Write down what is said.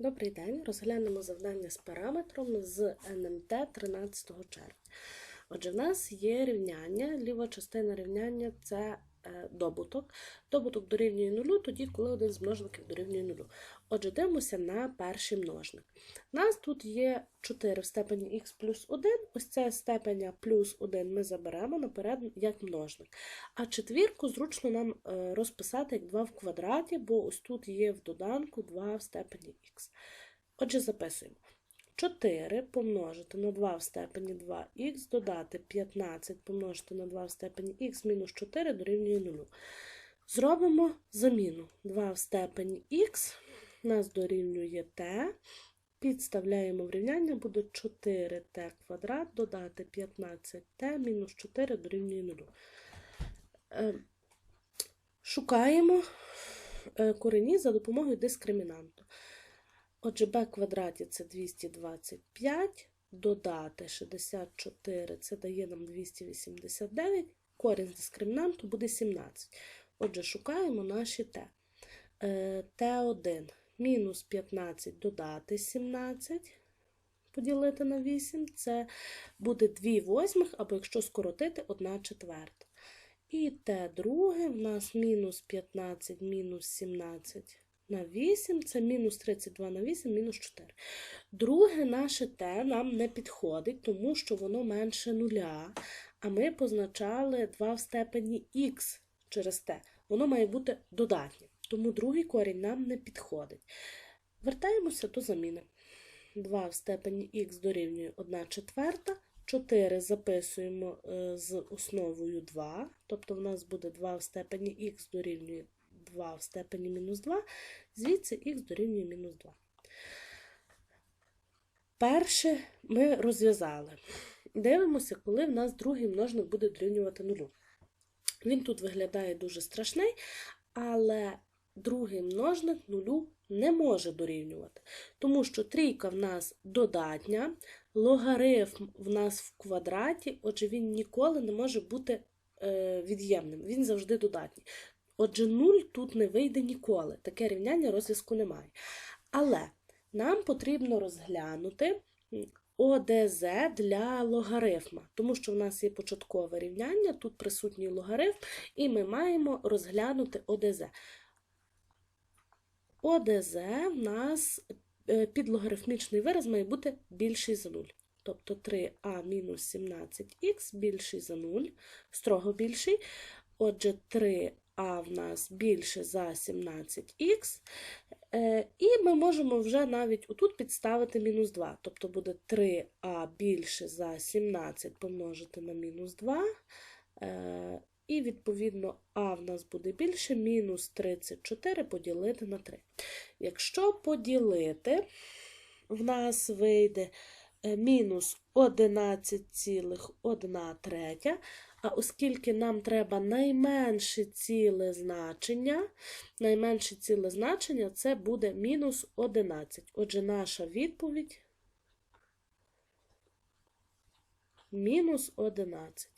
Добрий день. Розглянемо завдання з параметром з НМТ 13 червня. Отже, в нас є рівняння, ліва частина рівняння це добуток. Добуток дорівнює нулю тоді, коли один з множників дорівнює нулю. Отже, дивимося на перший множник. У нас тут є 4 в степені х плюс 1, ось це степеня плюс 1 ми заберемо наперед як множник. А четвірку зручно нам е, розписати як 2 в квадраті, бо ось тут є в доданку 2 в степені х. Отже, записуємо. 4 помножити на 2 в степені 2х, додати 15 помножити на 2 в степені х мінус 4 дорівнює 0. Зробимо заміну. 2 в степені х нас дорівнює t. Підставляємо в рівняння, буде 4t квадрат, додати 15t мінус 4 дорівнює 0. Е, Шукаємо е, корені за допомогою дискримінанту. Отже, b квадраті це 225, додати 64, це дає нам 289, корінь з дискримінанту буде 17. Отже, шукаємо наші t. Е, Т1 мінус 15 додати 17, поділити на 8, це буде 2 восьмих, або якщо скоротити, 1 четверта. І Т2 в нас мінус 15 мінус 17 на 8, це мінус 32 на 8, мінус 4. Друге наше Т нам не підходить, тому що воно менше нуля, а ми позначали 2 в степені х через Т. Воно має бути додатнє, тому другий корінь нам не підходить. Вертаємося до заміни. 2 в степені х дорівнює 1 четверта. 4 записуємо е, з основою 2, тобто в нас буде 2 в степені х дорівнює 2 в степені мінус 2, звідси х дорівнює мінус 2. Перше ми розв'язали. Дивимося, коли в нас другий множник буде дорівнювати нулю. Він тут виглядає дуже страшний, але другий множник нулю не може дорівнювати, тому що трійка в нас додатня, логарифм в нас в квадраті, отже, він ніколи не може бути е, від'ємним, він завжди додатній. Отже, 0 тут не вийде ніколи. Таке рівняння розв'язку немає. Але нам потрібно розглянути ОДЗ для логарифма, тому що в нас є початкове рівняння, тут присутній логарифм, і ми маємо розглянути ОДЗ. ОДЗ в нас е, підлогарифмічний вираз має бути більший за 0. Тобто 3а мінус 17х більший за 0, строго більший. Отже, 3а в нас більше за 17х. Е, І ми можемо вже навіть отут підставити мінус 2. Тобто буде 3а більше за 17 помножити на мінус 2. Е, І, відповідно, а в нас буде більше, мінус 34 поділити на 3. Якщо поділити, в нас вийде е, мінус 11,1 третя. А оскільки нам треба найменше ціле значення, найменше ціле значення це буде мінус 11. Отже, наша відповідь мінус 11.